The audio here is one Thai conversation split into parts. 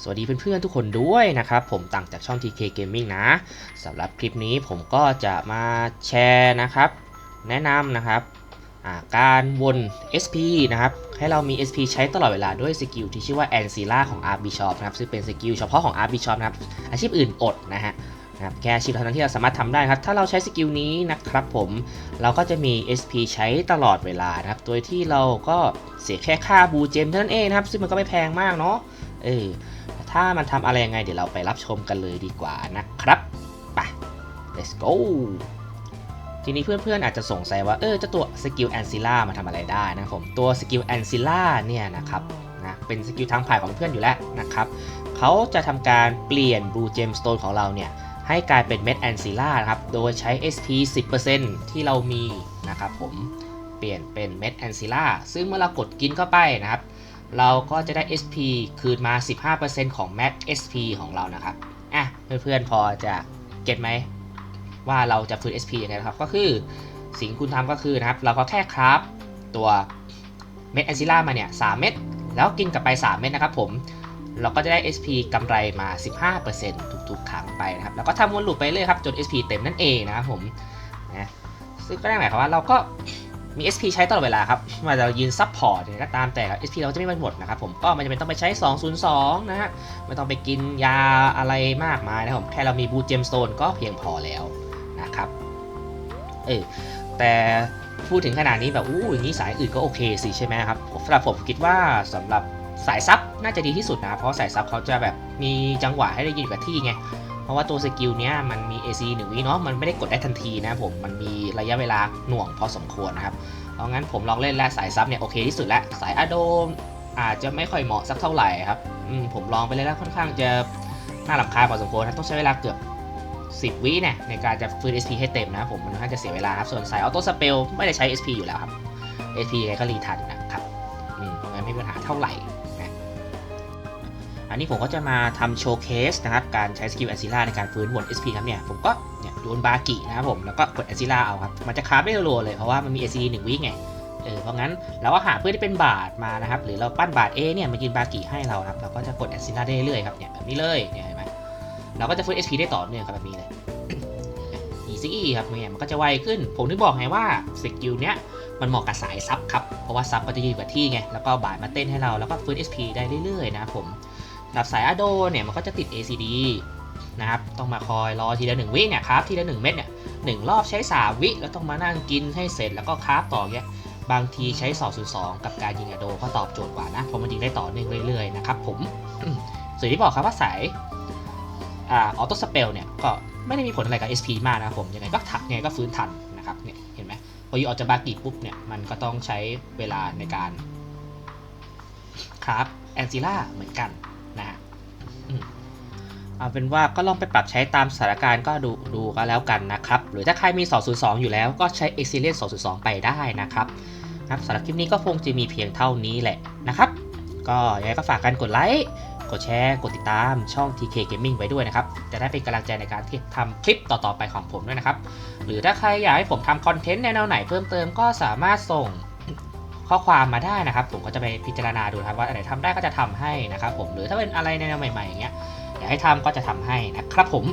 สวัสดีเพื่อนๆทุกคนด้วยนะครับ ผมต่างจากช่อง TK Gaming นะสำหรับคลิปนี้ผมก็จะมาแชร์นะครับ แนะนำนะครับการวน SP นะครับ ให้เรามี SP ใช้ตลอดเวลาด้วยสกิลที่ชื่อว่า Ancilla ของ R Bishop นะครับ ซึ่งเป็นสกิลเฉพาะของ R Bishop นะครับ อาชีพอื่นอดนะฮะ นะครับแค่อาชีพเท่านั้นที่เราสามารถทำได้ครับ ถ้าเราใช้สกิลนี้นะครับผมเราก็จะมี SP ใช้ตลอดเวลานะครับ โดยที่เราก็เสียแค่ค่าบูเจมเท่านั้นเองนะครับ ซึ่งมันก็ไม่แพงมากเนาะเออถ้ามันทำอะไรยังไงเดี๋ยวเราไปรับชมกันเลยดีกว่านะครับไป let's go ทีนี้เพื่อนๆอาจจะสงสัยว่าเออเจ้าตัวสกิลแอนซิล่ามาทำอะไรได้นะผมตัวสกิลแอนซิล่าเนี่ยนะครับนะเป็นสกิลทางผ่านของเพื่อนอยู่แล้วนะครับเขาจะทำการเปลี่ยน Blue Gemstone ของเราเนี่ย ให้กลายเป็นเม็ดแอนซิล่านะครับ โดยใช้ SP 10%ที่เรามีนะครับผม เปลี่ยนเป็นเม็ดแอนซิล่าซึ่งเมื่อเรากดกินเข้าไปนะครับ เราก็จะได้ SP คืนมา 15%ของ Max SP ของเรานะครับ อะ เพื่อนๆพอจะเก็ตไหม ว่าเราจะฟื้น SP ยังไงนะครับ ก็คือสิ่งคุณทำก็คือนะครับ เราก็แค่คราฟตัวเม็ดแอนซิล่ามาเนี่ย 3 เม็ด แล้วกินกลับไป 3 เม็ดนะครับผม เราก็จะได้ SP กำไรมา 15%ทุกๆ ครั้งไปนะครับ แล้วก็ทำวนลูปไปเรื่อยครับ จน SP เต็มนั่นเองนะครับผมนะซึ่งก็ได้หมายความว่าเราก็มี SP ใช้ตลอดเวลาครับมาจะยืนซับพอร์ตเนี่ยก็ตามแต่ SP เราจะไม่หมดนะครับผมก็ไม่จำเป็นต้องไปใช้ 202 นะฮะไม่ต้องไปกินยาอะไรมากมายนะครับผมแค่เรามีบูเจมสโตนก็เพียงพอแล้วนะครับเออแต่พูดถึงขนาดนี้แบบอู้อย่างนี้สายอื่นก็โอเคสิใช่ไหมครับสำหรับผมคิดว่าสำหรับ สายซับน่าจะดีที่สุดนะ เพราะสายซับเขาจะแบบมีจังหวะให้ได้ยืนอยู่กับที่ไง เพราะว่าตัวสกิลเนี้ยมันมี AC 1วิเนาะ มันไม่ได้กดได้ทันทีนะผม มันมีระยะเวลาหน่วงพอสมควรนะครับ เพราะงั้นผมลองเล่นแล้วสายซับเนี่ยโอเคที่สุดแล้วสายอะโดมอาจจะไม่ค่อยเหมาะสักเท่าไหร่ครับผมลองไปเลยแล้วค่อนข้างจะน่ารำคาญพอสมควรนะต้องใช้เวลาเกือบ 10 วิเนี่ยในการจะฟื้น SP ให้เต็มนะผมมันค่อนข้างจะเสียเวลาครับ ส่วนสายออโต้สเปลไม่ได้ใช้ SP อยู่แล้วครับ SP ก็รีทันนะครับ เพราะงั้นไม่มีปัญหาเท่าไหร่นะอันนี้ผมก็จะมาทำโชว์เคสนะครับ การใช้สกิลแอซิล่าในการฟื้นวน SP ครับเนี่ย ผมก็เนี่ยโยนบากินะครับผม แล้วก็กดแอซิล่าเอาครับ มันจะคราฟได้รัวเลยเพราะว่ามันมี AC 1วิไง เออ เพราะงั้นเราก็หาเพื่อนที่เป็นบาทมานะครับ หรือเราปั้นบาทเอเนี่ยมายืนบากิให้เราครับ เราก็จะกดแอซินาได้เรื่อยครับเนี่ยแบบนี้เลยเนี่ยเห็นไหมเราก็จะฟื้น SP ได้ต่อเนื่องครับแบบนี้เลยอีซี่ครับเนี่ยมันก็จะไวขึ้น ผมถึงบอกไงว่าสกิลเนี้ย มันเหมาะกับสายซับครับ เพราะว่าซับก็จะยืนกับที่ไง แล้วก็บ่าทมาเต้นให้เรา แล้วก็ฟื้น SP ได้เรื่อยๆ นะครับผมสำหรับสายอะโดเนี่ยมันก็จะติด ACD นะครับ ต้องมาคอยรอทีละหนึ่งวิเนี่ยครับ ทีละหนึ่งเม็ดเนี่ยหนึ่งรอบใช้สามวิ แล้วต้องมานั่งกินให้เสร็จ แล้วก็คราฟต่อเงี้ยบางทีใช้202กับการยิงอะโดก็ตอบโจทย์กว่านะ เพราะมันยิงได้ต่อเนื่องเรื่อยๆ นะครับผมส่วนที่บอกครับว่าสายออโต้สเปลเนี่ยก็ไม่ได้มีผลอะไรกับ SP มากนะครับผม ยังไงก็ถักยังไงก็ฟื้นทันนะครับเนี่ย พอยิงออกจากบากิปุ๊บเนี่ย มันก็ต้องใช้เวลาในการครับแอนซิล่าเหมือนกันนะฮะเอาเป็นว่าก็ลองไปปรับใช้ตามสถานการณ์ก็ดูดูก็แล้วกันนะครับ หรือถ้าใครมี 202 อยู่แล้วก็ใช้ e x c e l l e n 202 ไปได้นะครับครับสำหรับคลิปนี้ก็คงจะมีเพียงเท่านี้แหละนะครับ ก็ยังไงก็ฝากกันกดไลค์ กดแชร์ กดติดตามช่อง TK Gaming ไว้ด้วยนะครับ จะได้เป็นกำลังใจในการที่ทำคลิปต่อๆไปของผมด้วยนะครับ หรือถ้าใครอยากให้ผมทำคอนเทนต์แนวไหนเพิ่มเติมก็สามารถส่งข้อความมาได้นะครับ ผมก็จะไปพิจารณาดูครับว่าอะไรทำได้ก็จะทำให้นะครับผมหรือถ้าเป็นอะไรแนวใหม่ๆอย่างเงี้ยอยากให้ทำก็จะทำให้นะครับผม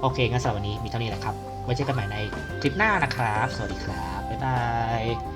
โอเคงั้นสำหรับวันนี้มีเท่านี้แหละครับไว้เจอกันใหม่ในคลิปหน้านะครับ สวัสดีครับ บ๊ายบาย